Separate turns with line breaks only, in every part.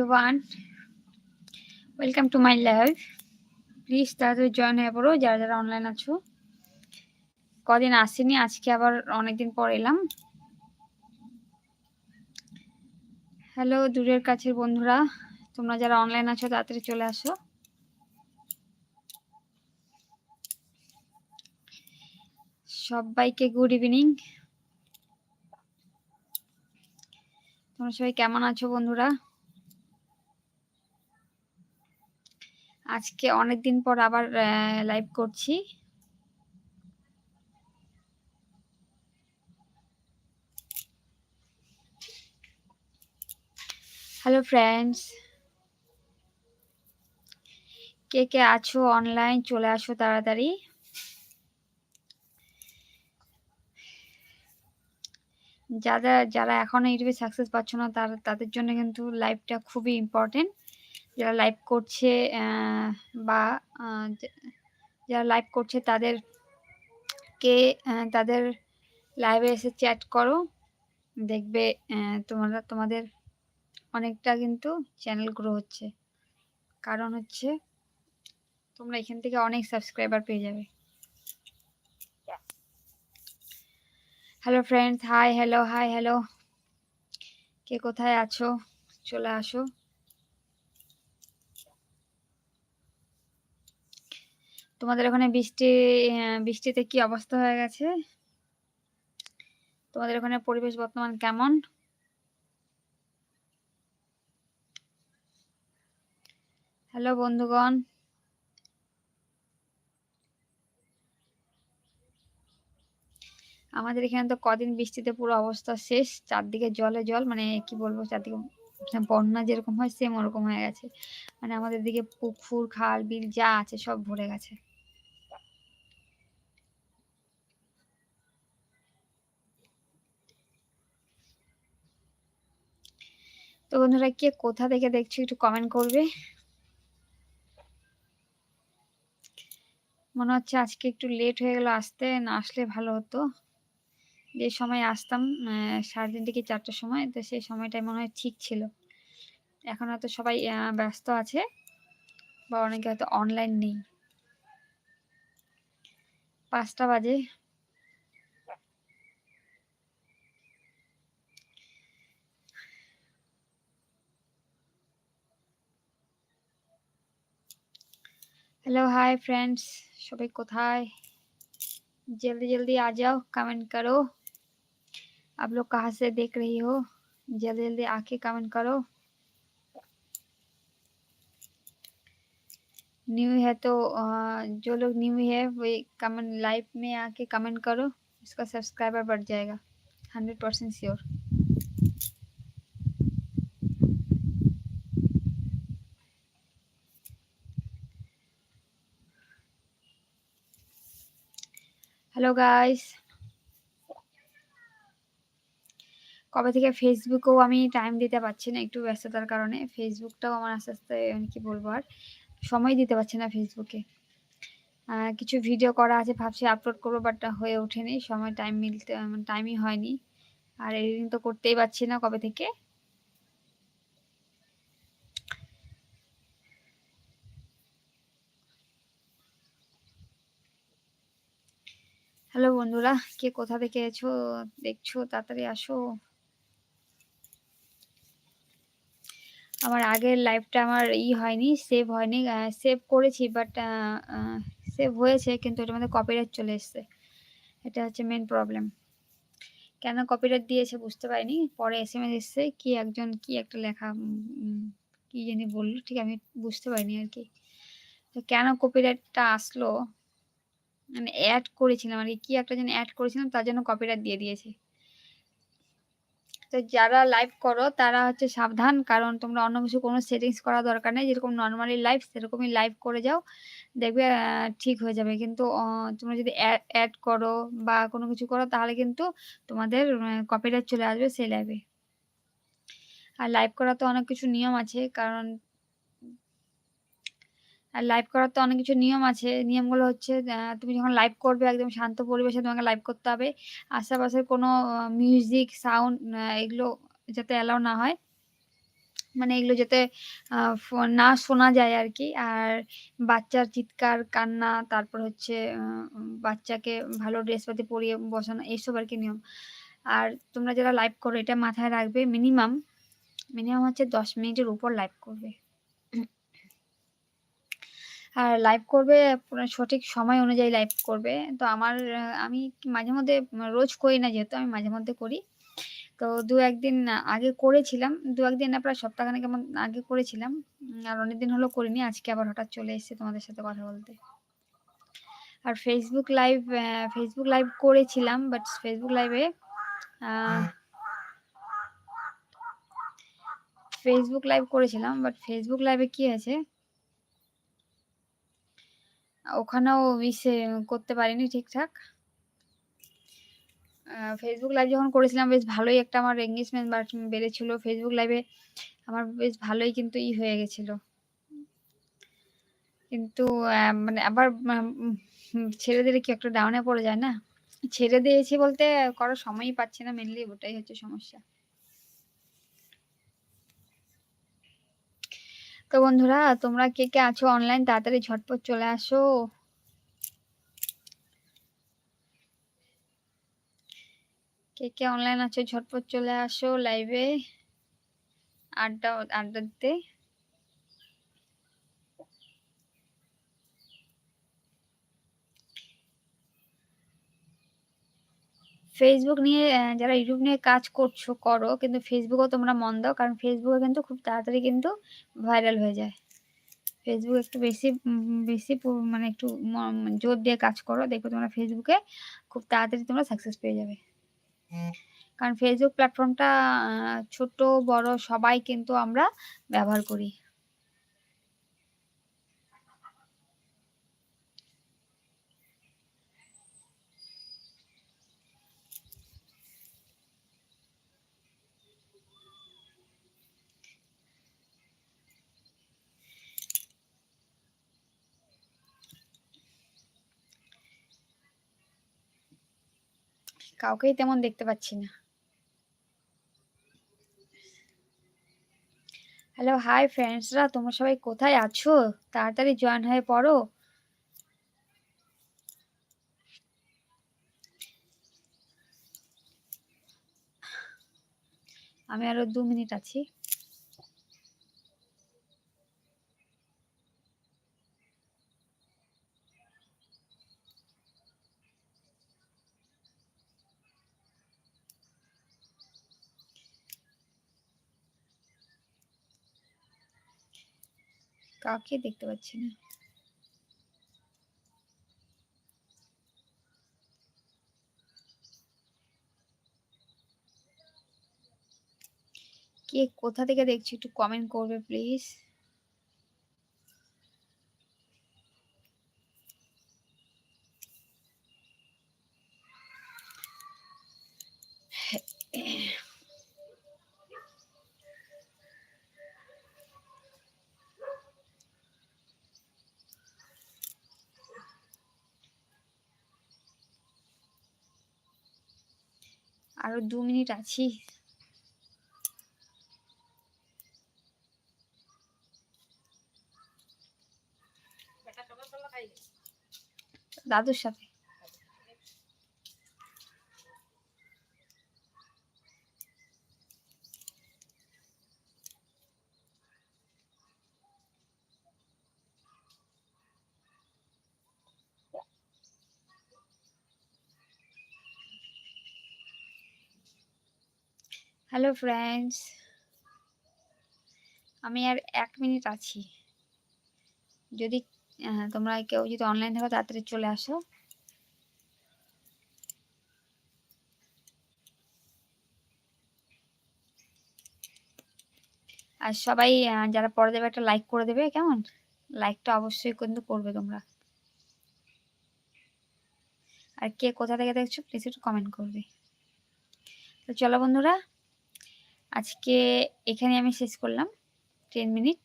everyone. Welcome to my live please তাড়াতাড়ি join হয়ে পড়ো, যারা যারা অনলাইন আছো। কদিন আসেনি, আজকে আবার অনেকদিন পর এলাম। হ্যালো দূরের কাছের বন্ধুরা, তোমরা যারা অনলাইন আছো, তাড়াতাড়ি চলে আসো। সবাইকে গুড ইভিনিং তোমরা সবাই কেমন আছো বন্ধুরা? আজকে অনেক দিন পর আবার লাইভ করছি। হ্যালো ফ্রেন্ডস কে কে আছো অনলাইন চলে আসো তাড়াতাড়ি। যারা যারা এখনও ইউটিউবে সাকসেস পাচ্ছ না, তার, তাদের জন্য কিন্তু লাইভটা খুবই ইম্পর্টেন্ট যারা লাইভ করছে বা যারা লাইভ করছে তাদের কে তাদের লাইভে এসে চ্যাট করো। দেখবে তোমরা, তোমাদের অনেকটা কিন্তু চ্যানেল গ্রো হচ্ছে। কারণ হচ্ছে তোমরা এখান থেকে অনেক সাবস্ক্রাইবার পেয়ে যাবে। Hello friends, hi, hello hi, hello. কে কোথায় আছো? চলে আসো। তোমাদের ওখানে বৃষ্টি বৃষ্টিতে কি অবস্থা হয়ে গেছে? তোমাদের ওখানে পরিবেশ বর্তমান কেমন? হ্যালো বন্ধুগণ। আমাদের এখানে তো কদিন বৃষ্টিতে পুরো অবস্থা শেষ, চারদিকে জলে জল মানে কি বলব, চারদিকে বন্যা যেরকম হয় সেম ওরকম হয়ে গেছে। মানে আমাদের দিকে পুকুর, খাল, বিল যা আছে সব ভরে গেছে। তো বন্ধুরা, কে কোথা থেকে দেখছ একটু কমেন্ট করবে। মনে হচ্ছে আজকে একটু লেট হয়ে গেল, আসতে না আসলে ভালো হতো। যে সময় আসতাম সাড়ে তিনটে কি চারটার সময়, তো সেই সময়টাই মনে হয় ঠিক ছিল। এখন হয়তো সবাই ব্যস্ত আছে বা অনেকে হয়তো অনলাইন নেই। পাঁচটা বাজে। हेलो हाय फ्रेंड्स सभी कोथाय जल्दी जल्दी आ जाओ कमेंट करो। आप लोग कहाँ से देख रही हो? जल्दी जल्दी आके कमेंट करो। न्यू है तो जो लोग न्यू है वो कमेंट लाइव में आके कमेंट करो। इसका सब्सक्राइबर बढ़ जाएगा। Hundred percent sure hello guys কবে থেকে ফেসবুকেও আমি টাইম দিতে পারছি না, একটু ব্যস্ততার কারণে ফেসবুকটাও আমার আস্তে আস্তে আমি কি বলব আর, সময় দিতে পারছি না ফেসবুকে কিছু ভিডিও করা আছে, ভাবছি আপলোড করব বাট হয়ে ওঠেনি। সময় টাইম মিলতে টাইমই হয়নি। আর এডিটিং তো করতেই পারছি না কবে থেকে। হ্যালো বন্ধুরা, কে কোথা থেকে এছো? দেখছ, তাড়াতাড়ি আসো। আমার আগের লাইফটা আমার ই হয়নি সেভ হয়নি সেভ করেছি বাট সেভ হয়েছে, কিন্তু এটার মধ্যে কপিরাইট চলে এসছে। এটা হচ্ছে মেন প্রবলেম কেন কপিরাইট দিয়েছে বুঝতে পারিনি, পরে এস এম এস এসছে, কি একজন, কি একটা লেখা কি জানি বলল, ঠিক আমি বুঝতে পারিনি আর কি। তো কেন কপিরাইটটা আসলো? মানে অ্যাড করেছিলাম আর কি একটা যেন অ্যাড করেছিলাম, তার জন্য কপিরাইট দিয়ে দিয়েছে। তো যারা লাইভ করো, তারা হচ্ছে সাবধান, কারণ তোমরা অন্য কিছু কোনো সেটিংস করা দরকার নেই, যেরকম নর্মালি লাইভ সেরকমই লাইভ করে যাও, দেখবে ঠিক হয়ে যাবে। কিন্তু তোমরা যদি অ্যাড করো বা কোনো কিছু করো, তাহলে কিন্তু তোমাদের কপিরাইট চলে আসবে সেই লাইভে আর লাইভ করা তো অনেক কিছু নিয়ম আছে, কারণ আর লাইভ করার তো অনেক কিছু নিয়ম আছে। নিয়মগুলো হচ্ছে তুমি যখন লাইভ করবে একদম শান্ত পরিবেশে তোমাকে লাইভ করতে হবে। আশেপাশের কোনো মিউজিক সাউন্ড এগুলো যাতে অ্যালাউ না হয়। মানে এগুলো যাতে না শোনা যায় আর কি আর বাচ্চার চিৎকার, কান্না, তারপর হচ্ছে বাচ্চাকে ভালো ড্রেস পাতি পরিয়ে বসানো, এইসব আর কি নিয়ম। আর তোমরা যারা লাইভ করো, এটা মাথায় রাখবে মিনিমাম মিনিমাম হচ্ছে দশ মিনিটের উপর লাইভ করবে। আর লাইভ করবে সঠিক সময় অনুযায়ী লাইভ করবে। তো আমার আমি মাঝে মধ্যে রোজ করি না যেহেতু আমি মাঝে মধ্যে করি। তো দু একদিন আগে করেছিলাম দু একদিন না প্রায় সপ্তাহখানেক এমন আগে করেছিলাম। আর অনেকদিন হলো করিনি আজকে আবার হঠাৎ চলে এসেছে তোমাদের সাথে কথা বলতে। আর ফেসবুক লাইভ ফেসবুক লাইভ করেছিলাম বাট ফেসবুক লাইভে ফেসবুক লাইভ করেছিলাম বাট ফেসবুক লাইভে কি আছে? ওখানেও ইসে করতে পারিনি ঠিকঠাক। ফেসবুক লাইভ যখন করেছিলাম, বেশ ভালোই একটা আমার এঙ্গেজমেন্ট বেড়েছিল। ফেসবুক লাইভে আমার বেশ ভালোই কিন্তু ই হয়ে গেছিল। কিন্তু মানে আবার ছেড়ে দিলে কি একটা ডাউনে পড়ে যায় না? ছেড়ে দিয়েছি বলতে করার সময়ই পাচ্ছি না মেনলি ওটাই হচ্ছে সমস্যা। তো বন্ধুরা, তোমরা কে কে আছো অনলাইন তাড়াতাড়ি ঝটপট চলে আসো। কে কে অনলাইন আছো, ঝটপট চলে আসো লাইভে আড্ডা আড্ডা দিতে। ফেসবুক নিয়ে যারা ইউটিউব নিয়ে কাজ করছ, করো। কিন্তু ফেসবুকও তোমরা মন দাও, কারণ ফেসবুকে কিন্তু খুব তাড়াতাড়ি কিন্তু ভাইরাল হয়ে যায়। ফেসবুক একটু বেশি বেশি মানে একটু জোর দিয়ে কাজ করো দেখো তোমরা ফেসবুকে খুব তাড়াতাড়ি তোমরা সাকসেস পেয়ে যাবে। কারণ ফেসবুক প্ল্যাটফর্মটা ছোট, বড় সবাই কিন্তু আমরা ব্যবহার করি। কাউকেই তেমন দেখতে পাচ্ছি না। হ্যালো হাই ফ্রেন্ডসরা তোমরা সবাই কোথায় আছো? তাড়াতাড়ি জয়েন হয়ে পড়ো। আমি আরও দু মিনিট আছি। কাউকে দেখতে পাচ্ছি না। কে কোথা থেকে দেখছি একটু কমেন্ট করবে প্লিজ আরও দু মিনিট আছি। দাদুর সাথে। হ্যালো ফ্রেন্ডস আমি আর এক মিনিট আছি। যদি তোমরা কেউ যদি অনলাইন থাকো, তাড়াতাড়ি চলে আসো। আর সবাই যারা পরে দেবে, একটা লাইক করে দেবে, কেমন? লাইকটা অবশ্যই কিন্তু করবে তোমরা। আর কে কোথা থেকে দেখছ প্লিজ একটু কমেন্ট করবে। তো চলো বন্ধুরা আজকে এখানে আমি শেষ করলাম টেন মিনিট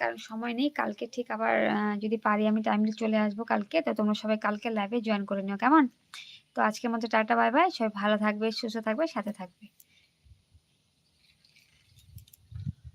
কারণ সময় নেই, কালকে ঠিক আবার যদি পারি আমি টাইমলি চলে আসব কালকে, তো তোমরা সবাই কালকে লাইভে জয়েন করে নিও, কেমন? তো আজকের মতো টাটা বাই বাই সবাই ভালো থাকবে, সুস্থ থাকবে, সাথে থাকবে।